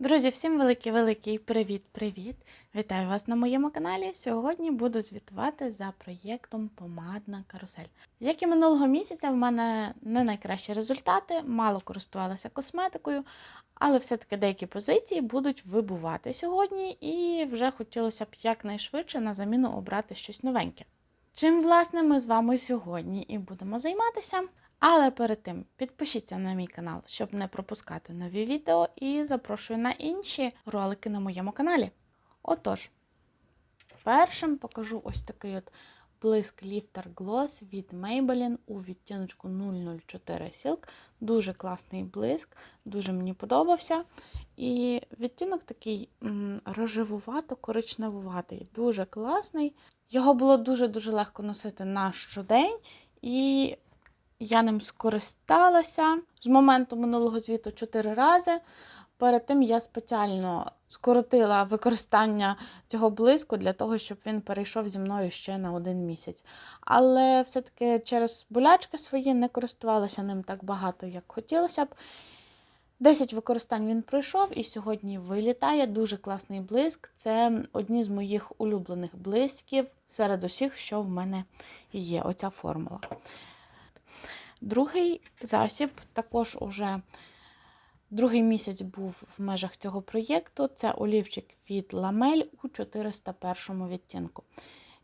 Друзі, всім великий-великий привіт-привіт! Вітаю вас на моєму каналі. Сьогодні буду звітувати за проєктом Помадна карусель. Як і минулого місяця, в мене не найкращі результати, мало користувалася косметикою, але все-таки деякі позиції будуть вибувати сьогодні, і вже хотілося б якнайшвидше на заміну обрати щось новеньке. Чим, власне, ми з вами сьогодні і будемо займатися. Але перед тим підпишіться на мій канал, щоб не пропускати нові відео, і запрошую на інші ролики на моєму каналі. Отож, першим покажу ось такий от блиск Lifter Gloss від Maybelline у відтіночку 004 Silk. Дуже класний блиск, дуже мені подобався. І відтінок такий рожевувато-коричневуватий, дуже класний. Його було дуже-дуже легко носити на щодень. І я ним скористалася з моменту минулого звіту 4 рази. Перед тим я спеціально скоротила використання цього блиску для того, щоб він перейшов зі мною ще на один місяць. Але все-таки через болячки свої не користувалася ним так багато, як хотілося б. 10 використань він пройшов і сьогодні вилітає. Дуже класний блиск. Це одні з моїх улюблених блисків серед усіх, що в мене є. Оця формула. Другий засіб також уже другий місяць був в межах цього проєкту. Це олівчик від Ламель у 401 відтінку.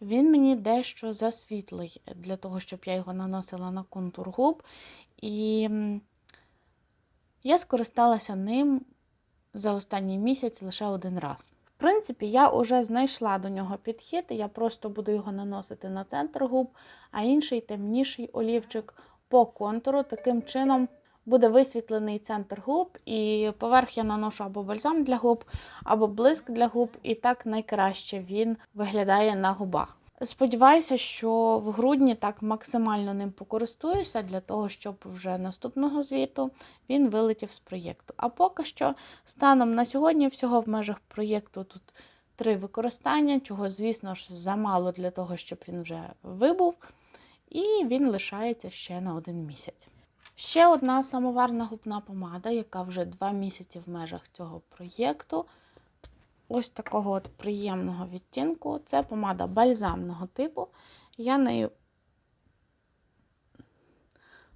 Він мені дещо засвітлий для того, щоб я його наносила на контур губ. І я скористалася ним за останній місяць лише один раз. Принципі, я вже знайшла до нього підхід, я просто буду його наносити на центр губ, а інший темніший олівчик по контуру. Таким чином буде висвітлений центр губ, і поверх я наношу або бальзам для губ, або блиск для губ, і так найкраще він виглядає на губах. Сподіваюся, що в грудні так максимально ним покористуюся для того, щоб вже наступного звіту він вилетів з проєкту. А поки що, станом на сьогодні, всього в межах проєкту тут три використання, чого, звісно ж, замало для того, щоб він вже вибув і він лишається ще на один місяць. Ще одна самоварна губна помада, яка вже два місяці в межах цього проєкту. Ось такого от приємного відтінку. Це помада бальзамного типу. Я нею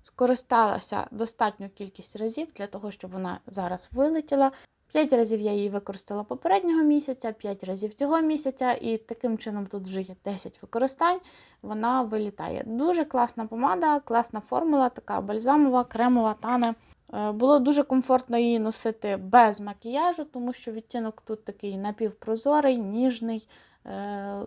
скористалася достатню кількість разів для того, щоб вона зараз вилетіла. 5 разів я її використала попереднього місяця, 5 разів цього місяця, і таким чином тут вже є 10 використань, вона вилітає. Дуже класна помада, класна формула, така бальзамова, кремова, тане. Е, Було дуже комфортно її носити без макіяжу, тому що відтінок тут такий напівпрозорий, ніжний. Е,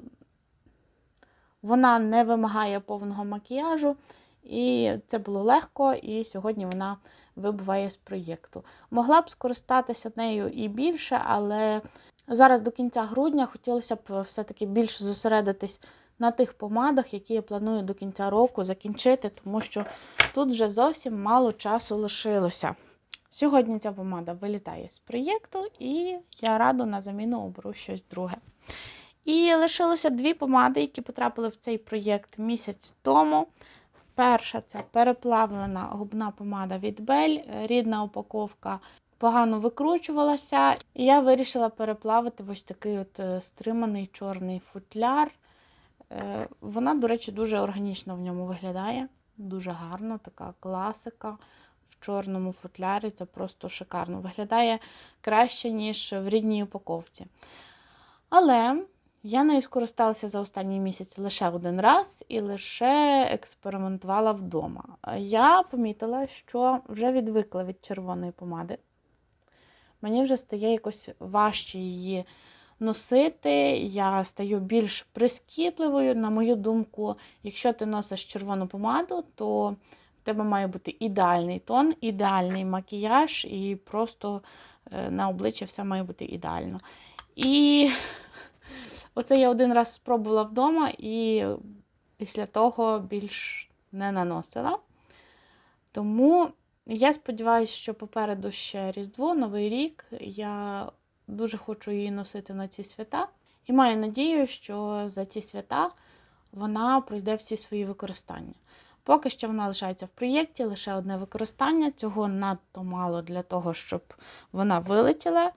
Вона не вимагає повного макіяжу. І це було легко, і сьогодні вона вибуває з проєкту. Могла б скористатися нею і більше, але зараз до кінця грудня хотілося б все-таки більше зосередитись на тих помадах, які я планую до кінця року закінчити, тому що тут вже зовсім мало часу лишилося. Сьогодні ця помада вилітає з проєкту, і я радо на заміну оберу щось друге. І лишилося дві помади, які потрапили в цей проєкт місяць тому. Перша це переплавлена губна помада від Bell, рідна упаковка погано викручувалася. І я вирішила переплавити ось такий от е, стриманий чорний футляр. Е, Вона, до речі, дуже органічно в ньому виглядає. Дуже гарно, така класика в чорному футлярі. Це просто шикарно. Виглядає краще, ніж в рідній упаковці. Але. Я нею скористалася за останній місяць лише один раз і лише експериментувала вдома. Я помітила, що вже відвикла від червоної помади. Мені вже стає якось важче її носити. Я стаю більш прискіпливою. На мою думку, якщо ти носиш червону помаду, то в тебе має бути ідеальний тон, ідеальний макіяж, і просто е, на обличчі все має бути ідеально. І Оце я один раз спробувала вдома і після того більш не наносила. Тому я сподіваюся, що попереду ще Різдво, Новий рік. Я дуже хочу її носити на ці свята. І маю надію, що за ці свята вона пройде всі свої використання. Поки що вона лишається в проєкті, лише одне використання. Цього надто мало для того, щоб вона вилетіла.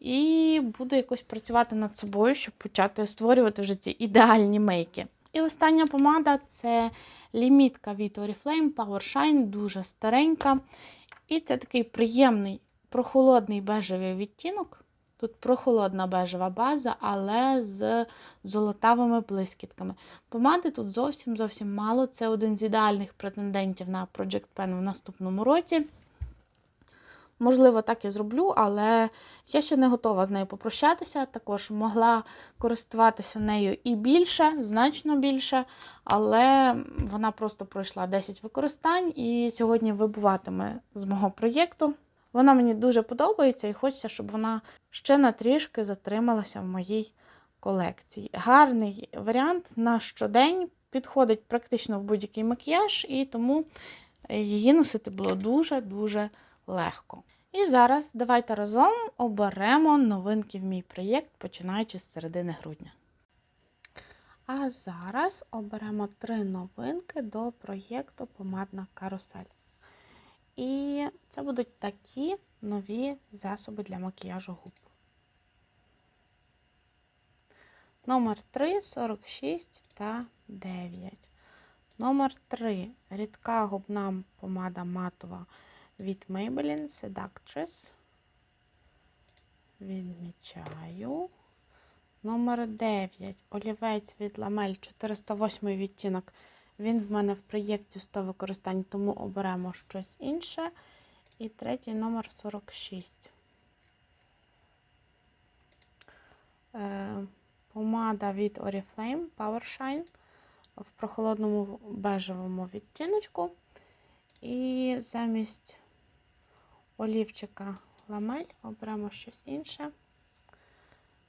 І буду якось працювати над собою, щоб почати створювати вже ці ідеальні мейки. І остання помада це лімітка від Oriflame Power Shine, дуже старенька. І це такий приємний прохолодний бежевий відтінок. Тут прохолодна бежева база, але з золотавими блискітками. Помади тут зовсім зовсім мало. Це один з ідеальних претендентів на Project Pen в наступному році. Можливо, так і зроблю, але я ще не готова з нею попрощатися. Також могла користуватися нею і більше, значно більше, але вона просто пройшла 10 використань і сьогодні вибуватиме з мого проєкту. Вона мені дуже подобається і хочеться, щоб вона ще на трішки затрималася в моїй колекції. Гарний варіант на щодень підходить практично в будь-який макіяж, і тому її носити було дуже-дуже легко. І зараз давайте разом оберемо новинки в мій проєкт, починаючи з середини грудня. А зараз оберемо три новинки до проєкту Помадна карусель. І це будуть такі нові засоби для макіяжу губ. Номер 3, 46 та 9. Номер 3. Рідка губна помада матова від Maybelline Seductress. Відмічаю. Номер 9. Олівець від Ламель 408 відтінок. Він в мене в проєкті 100 використань, тому оберемо щось інше. І третій номер 46. Е, помада від Oriflame Power Shine в прохолодному бежевому відтіночку. І замість олівчика ламель оберемо щось інше.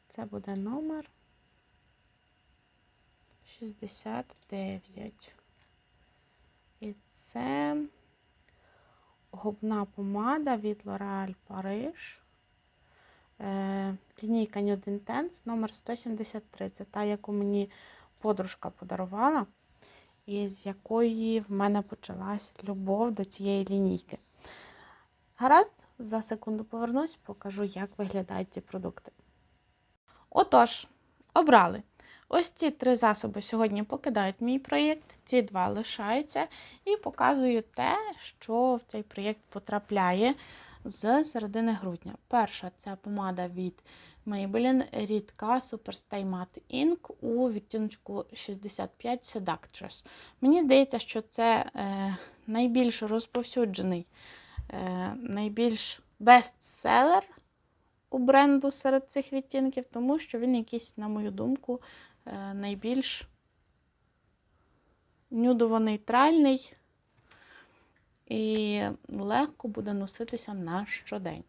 Це буде номер 69. І це губна помада від L'Oréal Paris. Е, Лінійка Nude Intense номер 173. Це та, яку мені подружка подарувала, і з якої в мене почалась любов до цієї лінійки. Гаразд, за секунду повернусь, покажу, як виглядають ці продукти. Отож, обрали. Ось ці три засоби сьогодні покидають мій проєкт, ці два лишаються, і показую те, що в цей проєкт потрапляє з середини грудня. Перша це помада від Maybelline рідка Superstay Matte Ink у відтіночку 65 Seductress. Мені здається, що це е, найбільш розповсюджений, е, найбільш бестселер у бренду серед цих відтінків, тому що він якийсь, на мою думку, найбільш нюдово-нейтральний і легко буде носитися на щодень.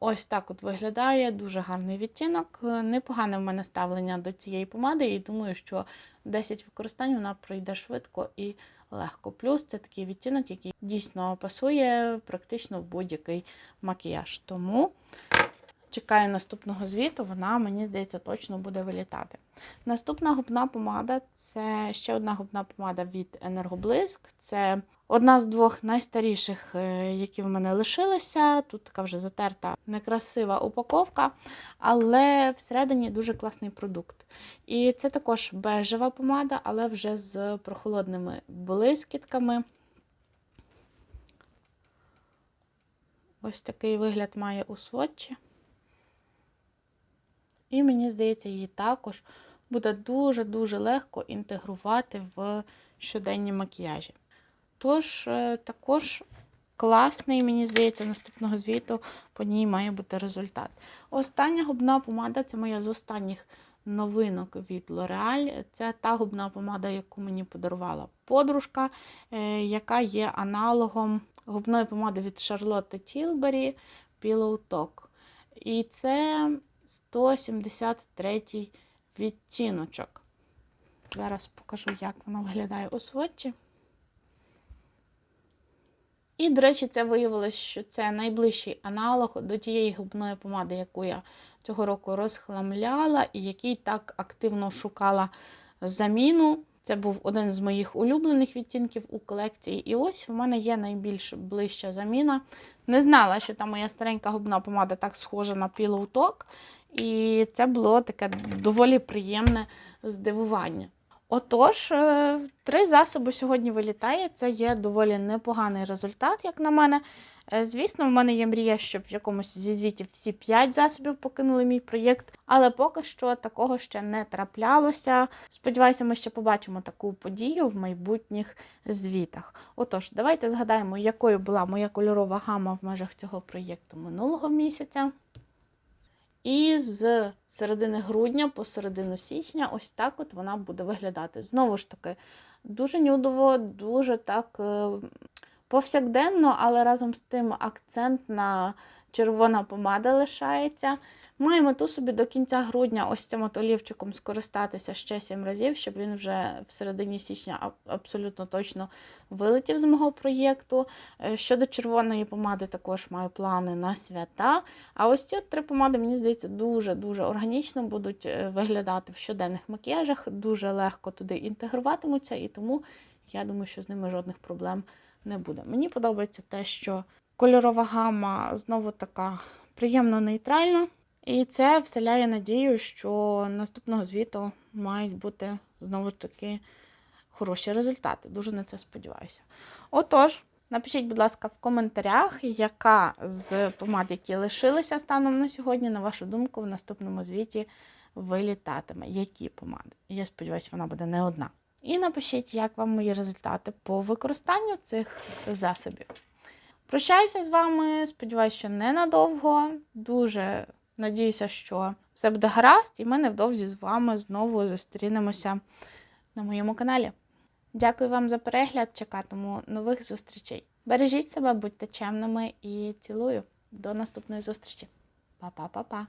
Ось так от виглядає дуже гарний відтінок. Непогане в мене ставлення до цієї помади, і думаю, що 10 використань вона пройде швидко і легко. Плюс це такий відтінок, який дійсно пасує практично в будь-який макіяж. Тому чекаю наступного звіту, вона, мені здається, точно буде вилітати. Наступна губна помада це ще одна губна помада від Енергоблиск. Це одна з двох найстаріших, е, які в мене лишилися. Тут така вже затерта некрасива упаковка, але всередині дуже класний продукт. І це також бежева помада, але вже з прохолодними блискітками. Ось такий вигляд має у сводчі. І мені здається, її також буде дуже-дуже легко інтегрувати в щоденні макіяжі. Тож, е, також класний, мені здається, наступного звіту по ній має бути результат. Остання губна помада це моя з останніх новинок від L'Oreal. Це та губна помада, яку мені подарувала подружка, е, яка є аналогом губної помади від Charlotte Tilbury Pillow Talk. І це 173 відтіночок. Зараз покажу, як воно виглядає у сводчі. І, до речі, це виявилось, що це найближчий аналог до тієї губної помади, яку я цього року розхламляла, і який так активно шукала заміну. Це був один з моїх улюблених відтінків у колекції. І ось в мене є найбільш ближча заміна. Не знала, що та моя старенька губна помада так схожа на Pillow Talk. І це було таке доволі приємне здивування. Отож, е, три засоби сьогодні вилітає. Це є доволі непоганий результат, як на мене. Е, Звісно, в мене є мрія, щоб в якомусь зі звітів всі п'ять засобів покинули мій проєкт, але поки що такого ще не траплялося. Сподіваюся, ми ще побачимо таку подію в майбутніх звітах. Отож, давайте згадаємо, якою була моя кольорова гама в межах цього проєкту минулого місяця. І з середини грудня по середину січня ось так от вона буде виглядати. Знову ж таки, дуже нюдово, дуже так е, повсякденно, але разом з тим акцент на червона помада лишається. Маю мету собі до кінця грудня ось цим от олівчиком скористатися ще 7 разів, щоб він вже в середині січня абсолютно точно вилетів з мого проєкту. Е, Щодо червоної помади, також маю плани на свята. А ось ці три помади, мені здається, дуже-дуже органічно будуть е, виглядати в щоденних макіяжах, дуже легко туди інтегруватимуться, і тому я думаю, що з ними жодних проблем не буде. Мені подобається те, що кольорова гама знову така приємно нейтральна. І це вселяє надію, що наступного звіту мають бути знову ж таки хороші результати. Дуже на це сподіваюся. Отож, напишіть, будь ласка, в коментарях, яка з помад, які лишилися станом на сьогодні, на вашу думку, в наступному звіті вилітатиме. Які помади? Я сподіваюся, вона буде не одна. І напишіть, як вам мої результати по використанню цих засобів. Прощаюся з вами. Сподіваюся, що ненадовго. Дуже надіюся, що все буде гаразд, і ми невдовзі з вами знову зустрінемося на моєму каналі. Дякую вам за перегляд. Чекатиму нових зустрічей. Бережіть себе, будьте чемними і цілую. До наступної зустрічі. Па-па-па-па.